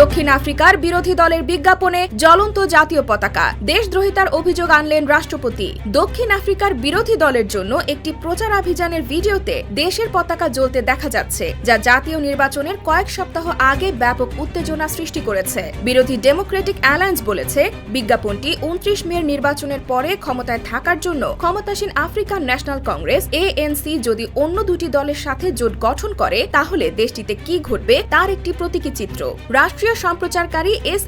দক্ষিণ আফ্রিকার বিরোধী দলের বিজ্ঞাপনে জ্বলন্ত জাতীয় পতাকা। দেশদ্রোহিতার অভিযোগ আনলেন রাষ্ট্রপতি। দক্ষিণ আফ্রিকার বিরোধী দলের জন্য একটি প্রচারাভিযানের ভিডিওতে দেশের পতাকা জ্বলতে দেখা যাচ্ছে, যা জাতীয় নির্বাচনের কয়েক সপ্তাহ আগে ব্যাপক উত্তেজনা সৃষ্টি করেছে। বিরোধী ডেমোক্রেটিক অ্যালায়েন্স বলেছে, বিজ্ঞাপনটি উনত্রিশ মের নির্বাচনের পরে ক্ষমতায় থাকার জন্য ক্ষমতাসীন আফ্রিকান ন্যাশনাল কংগ্রেস, এএনসি, যদি অন্য দুটি দলের সাথে জোট গঠন করে, তাহলে দেশটিতে কি ঘটবে তার একটি প্রতীকী চিত্র। রাষ্ট্রীয় সম্প্রচারকারী এস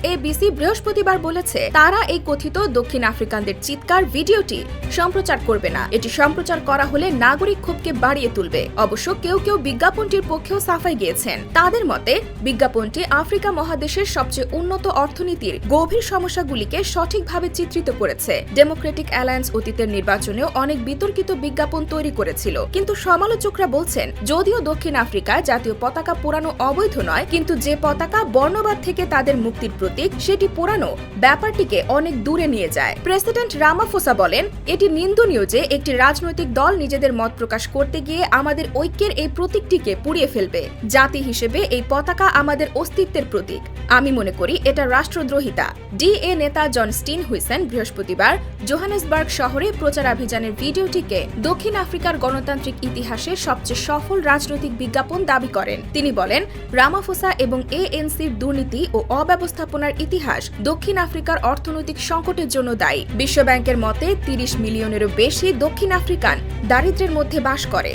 বৃহস্পতিবার বলেছে, তারা এই কথিত দক্ষিণ আফ্রিকানদের চিৎকার ভিডিওটি সম্প্রচার করবে না। এটি সম্প্রচার করা হলে নাগরিক ক্ষোভকে বাড়িয়ে তুলবে। অবশ্য কেউ কেউ বিজ্ঞাপনটির পক্ষেও সাফাই গিয়েছেন। তাদের মতে, বিজ্ঞাপনটি আফ্রিকা মহাদেশের সবচেয়ে উন্নত অর্থনীতির গভীর সমস্যাগুলিকে সঠিকভাবে চিত্রিত করেছে। ডেমোক্রেটিক অ্যালায়েন্স অতীতের নির্বাচনেও অনেক বিতর্কিত বিজ্ঞাপন তৈরি করেছিল। কিন্তু সমালোচকরা বলছেন, যদিও দক্ষিণ আফ্রিকায় জাতীয় পতাকা পোড়ানো অবৈধ নয়, কিন্তু যে পতাকা বর্ণবাদ থেকে তাদের মুক্তির প্রতীক, সেটি পোড়ানো ব্যাপারটিকে অনেক দূরে নিয়ে যায়। প্রেসিডেন্ট রামাফোসা বলেন, এটি নিন্দনীয় যে একটি রাজনৈতিক দল নিজেদের মত প্রকাশ করতে গিয়ে আমাদের ঐক্যের এই প্রতীকটিকে পুড়িয়ে ফেলবে। জাতি হিসেবে এই পতাকা আমাদের অস্তিত্বের প্রতীক। আমি মনে করি এটা রাষ্ট্রদ্রোহিতা। ডিএ নেতা জন স্টিন হুইসেন বৃহস্পতিবার জোহানেসবার্গ শহরে প্রচারাভিযানের ভিডিওটিকে দক্ষিণ আফ্রিকার গণতান্ত্রিক ইতিহাসে সবচেয়ে সফল রাজনৈতিক বিজ্ঞাপন দাবি করেন। তিনি বলেন, রামাফোসা এবং এএনসির দুর্নীতি ও অব্যবস্থাপনার ইতিহাস দক্ষিণ আফ্রিকার অর্থনৈতিক সংকটের জন্য দায়ী। বিশ্বব্যাংকের মতে তিরিশ মিলিয়নেরও বেশি দক্ষিণ আফ্রিকান দারিদ্র্যের মধ্যে বাস করে।